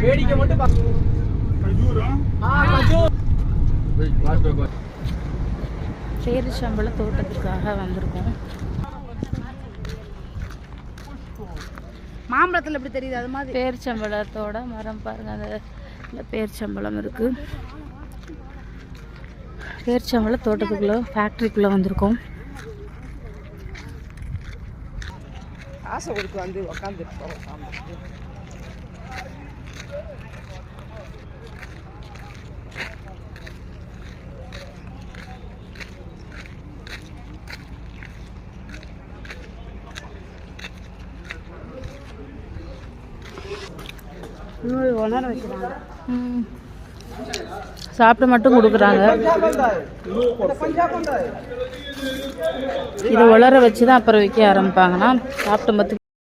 வேடிக்கை மட்டும் பா- ஆ, கஜூர். பேரிச்சம்பழ தோட்டத்துக்காக வந்திருக்கோம். மாம்பழத்தில் எப்படி தெரியுது அது மாதிரி? பேரிச்சம்பழத்தோட மரம் பாருங்க அந்த இந்த பேரிச்சம்பழம் இருக்கு. பேரிச்சம்பழ தோட்டத்துக்குள்ள ஃபேக்ட்ரிக்குள்ள வந்திருக்கோம். காசை கொடுத்து வந்து உக்காந்துட்டு இன்னொரு உணர வைக்கிறாங்க சாப்பிட்டு மட்டும் கொடுக்குறாங்க. இதை உலர வச்சு தான் அப்புறம் விற்க ஆரம்பிப்பாங்கன்னா சாப்பிட்டு மத்து